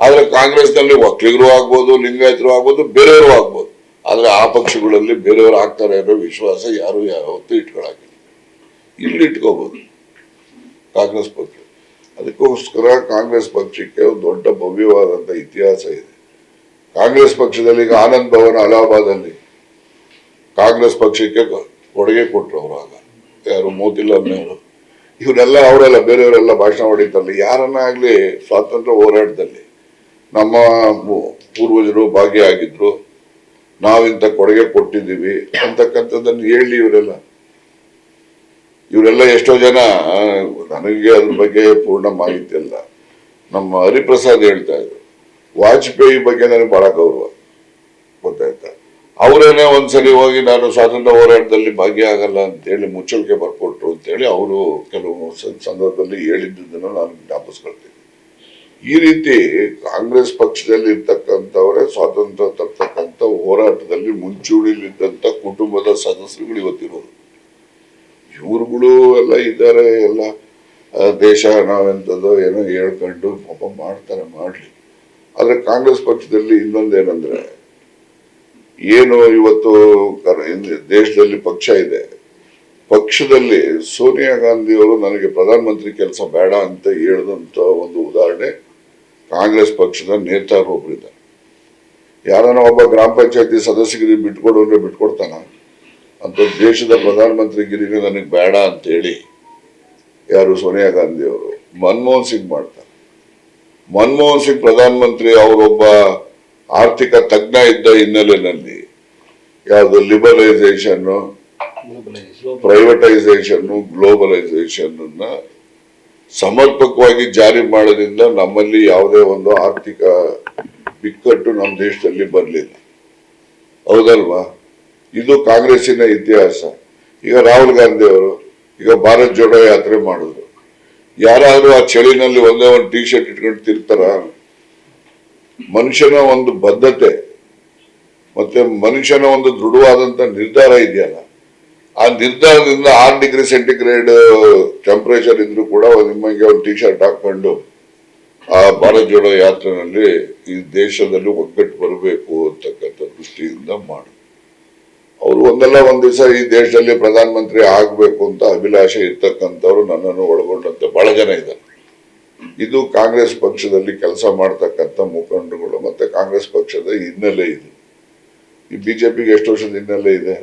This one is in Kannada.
ಆದ್ರೆ ಕಾಂಗ್ರೆಸ್ನಲ್ಲಿ ಒಕ್ಕಲಿಗರು ಆಗ್ಬೋದು, ಲಿಂಗಾಯತರು ಆಗ್ಬೋದು, ಬೇರೆಯವರು ಆಗ್ಬೋದು. ಆದ್ರೆ ಆ ಪಕ್ಷಗಳಲ್ಲಿ ಬೇರೆಯವರು ಆಗ್ತಾರೆ ಅನ್ನೋ ವಿಶ್ವಾಸ ಯಾರು ಯಾವತ್ತೂ ಇಟ್ಕೊಳಕಿಲ್ಲ ಇಲ್ಲಿ ಇಟ್ಕೋಬಹುದು ಕಾಂಗ್ರೆಸ್ ಪಕ್ಷ. ಅದಕ್ಕೋಸ್ಕರ ಕಾಂಗ್ರೆಸ್ ಪಕ್ಷಕ್ಕೆ ಒಂದು ದೊಡ್ಡ ಭವ್ಯವಾದಂತ ಇತಿಹಾಸ ಇದೆ. ಕಾಂಗ್ರೆಸ್ ಪಕ್ಷದಲ್ಲಿ ಈಗ ಆನಂದ್ ಭವನ್ ಅಲಹಾಬಾದಲ್ಲಿ ಕಾಂಗ್ರೆಸ್ ಪಕ್ಷಕ್ಕೆ ಕೊಡುಗೆ ಕೊಟ್ಟರು ಅವರು ಆಗ. ಯಾರು? ಮೋತಿಲಾಲ್ ನೆಹರು ಇವರೆಲ್ಲ ಅವರೆಲ್ಲ ಬೇರೆಯವರೆಲ್ಲ ಭಾಷಣ ಹೊಡಿತಾರಲ್ಲ ಯಾರನ್ನ ಆಗ್ಲಿ ಸ್ವಾತಂತ್ರ್ಯ ಹೋರಾಟದಲ್ಲಿ ನಮ್ಮ ಪೂರ್ವಜರು ಪೂರ್ವಜರು ಭಾಗಿಯಾಗಿದ್ರು. ನಾವಿಂತ ಕೊಡುಗೆ ಕೊಟ್ಟಿದ್ದೀವಿ ಅಂತಕ್ಕಂಥದ್ದನ್ನು ಹೇಳಿ ಇವರೆಲ್ಲ. ಇವರೆಲ್ಲ ಎಷ್ಟೋ ಜನ ನನಗೆ ಅದ್ರ ಬಗ್ಗೆ ಪೂರ್ಣ ಮಾಹಿತಿ ಇಲ್ಲ ನಮ್ಮ ಹರಿಪ್ರಸಾದ್ ಹೇಳ್ತಾ ಇದ್ರು. ವಾಜಪೇಯಿ ಬಗ್ಗೆ ನನಗೆ ಬಹಳ ಗೌರವ ಗೊತ್ತಾಯ್ತಾ? ಅವರೇನೆ ಒಂದ್ಸಲಿ ಹೋಗಿ ನಾನು ಸ್ವಾತಂತ್ರ್ಯ ಹೋರಾಟದಲ್ಲಿ ಭಾಗಿಯಾಗಲ್ಲ ಅಂತೇಳಿ ಮುಚ್ಚಳಿಕೆ ಬರ್ಕೊಟ್ರು ಅಂತೇಳಿ ಅವರು ಕೆಲವು ಸಂದರ್ಭದಲ್ಲಿ ಹೇಳಿದ್ದನ್ನು ನಾನು ಜ್ಞಾಪಿಸ್ಕೊಳ್ತೀನಿ. ಈ ರೀತಿ ಕಾಂಗ್ರೆಸ್ ಪಕ್ಷದಲ್ಲಿ ಇರ್ತಕ್ಕಂಥವರೇ ಸ್ವಾತಂತ್ರ್ಯ ತರ್ತಕ್ಕಂಥ ಹೋರಾಟದಲ್ಲಿ ಮುಂಚೂಣಿಲಿದ್ದಂಥ ಕುಟುಂಬದ ಸದಸ್ಯರುಗಳು ಇವತ್ತಿರೋದು ಇವ್ರುಗಳು ಎಲ್ಲ ಇದ್ದಾರೆ, ಎಲ್ಲ ದೇಶ ನಾವೆಂಥದ್ದು ಏನೋ ಹೇಳ್ಕೊಂಡು ಪಾಪ ಮಾಡ್ತಾರೆ, ಮಾಡಲಿ. ಆದರೆ ಕಾಂಗ್ರೆಸ್ ಪಕ್ಷದಲ್ಲಿ ಇನ್ನೊಂದೇನಂದ್ರೆ, ಏನು ಇವತ್ತು ದೇಶದಲ್ಲಿ ಪಕ್ಷ ಇದೆ. ಪಕ್ಷದಲ್ಲಿ ಸೋನಿಯಾ ಗಾಂಧಿ ಅವರು ನನಗೆ ಪ್ರಧಾನಮಂತ್ರಿ ಕೆಲಸ ಬೇಡ ಅಂತ ಹೇಳಿದಂತ ಒಂದು ಉದಾಹರಣೆ ಕಾಂಗ್ರೆಸ್ ಪಕ್ಷದ ನೇತಾರರು ಒಬ್ಬರಿದ್ದಾರೆ ಯಾರನ್ನ ಒಬ್ಬ ಗ್ರಾಮ ಪಂಚಾಯತಿ ಸದಸ್ಯಗಿರಿ ಬಿಟ್ಕೊಡು ಅಂದ್ರೆ ಬಿಟ್ಕೊಡ್ತಾನ? ಅಂತ ದೇಶದ ಪ್ರಧಾನಮಂತ್ರಿಗಿರಿಗೆ ನನಗೆ ಬೇಡ ಅಂತ ಹೇಳಿ ಯಾರು ಸೋನಿಯಾ ಗಾಂಧಿ ಅವರು ಮನಮೋಹನ್ ಸಿಂಗ್ ಮಾಡ್ತಾರೆ. ಮನಮೋಹನ್ ಸಿಂಗ್ ಪ್ರಧಾನಮಂತ್ರಿ ಅವರೊಬ್ಬ ಆರ್ಥಿಕ ತಜ್ಞ ಇದ್ದ ಹಿನ್ನೆಲೆಯಲ್ಲಿ ಯಾವುದು ಲಿಬರಲೈಸೇಷನ್ ಪ್ರೈವೇಟೈಸೇಷನ್ ಗ್ಲೋಬಲೈಸೇಷನ್ ಸಮರ್ಪಕವಾಗಿ ಜಾರಿ ಮಾಡೋದ್ರಿಂದ ನಮ್ಮಲ್ಲಿ ಯಾವುದೇ ಒಂದು ಆರ್ಥಿಕ ಬಿಕ್ಕಟ್ಟು ನಮ್ಮ ದೇಶದಲ್ಲಿ ಬರಲಿಲ್ಲ. ಹೌದಲ್ವಾ? ಇದು ಕಾಂಗ್ರೆಸ್ಸಿನ ಇತಿಹಾಸ. ಈಗ ರಾಹುಲ್ ಗಾಂಧಿ ಅವರು, ಈಗ ಭಾರತ್ ಜೋಡೋ ಯಾತ್ರೆ ಮಾಡಿದ್ರು. ಯಾರಾದರೂ ಆ ಚಳಿನಲ್ಲಿ ಒಂದೇ ಒಂದು ಟಿ ಶರ್ಟ್ ಇಟ್ಕೊಂಡು ತಿರ್ತಾರ ಮನುಷ್ಯನ ಒಂದು ಬದ್ಧತೆ, ಮತ್ತೆ ಮನುಷ್ಯನ ಒಂದು ದೃಢವಾದಂತ ನಿರ್ಧಾರ ಇದೆಯಲ್ಲ? ಆ ನಿರ್ಧಾರದಿಂದ ಆರು ಡಿಗ್ರಿ ಸೆಂಟಿಗ್ರೇಡ್ ಟೆಂಪರೇಚರ್ ಇದ್ರೂ ಕೂಡ ನಿಮಗೆ ಒಂದು ಟಿ ಶರ್ಟ್ ಹಾಕೊಂಡು ಆ ಭಾರತ್ ಜೋಡೋ ಯಾತ್ರೆನಲ್ಲಿ ಈ ದೇಶದಲ್ಲಿ ಒಗ್ಗಟ್ಟು ಬರಬೇಕು ಅಂತಕ್ಕಂಥ ದೃಷ್ಟಿಯಿಂದ ಮಾಡಿ. ಅವರು ಒಂದಲ್ಲ ಒಂದ್ ದಿವಸ ಈ ದೇಶದಲ್ಲಿ ಪ್ರಧಾನಮಂತ್ರಿ ಆಗ್ಬೇಕು ಅಂತ ಅಭಿಲಾಷೆ ಇರ್ತಕ್ಕಂಥವ್ರು ನನ್ನನ್ನು ಒಳಗೊಂಡಂತೆ ಬಹಳ ಜನ ಇದ್ದಾರೆ. ಇದು ಕಾಂಗ್ರೆಸ್ ಪಕ್ಷದಲ್ಲಿ ಕೆಲಸ ಮಾಡ್ತಕ್ಕಂಥ ಮುಖಂಡರುಗಳು ಮತ್ತೆ ಕಾಂಗ್ರೆಸ್ ಪಕ್ಷದ ಹಿನ್ನೆಲೆ ಇದು. ಈ ಬಿಜೆಪಿಗೆ ಎಷ್ಟು ವರ್ಷದ ಹಿನ್ನೆಲೆ ಇದೆ?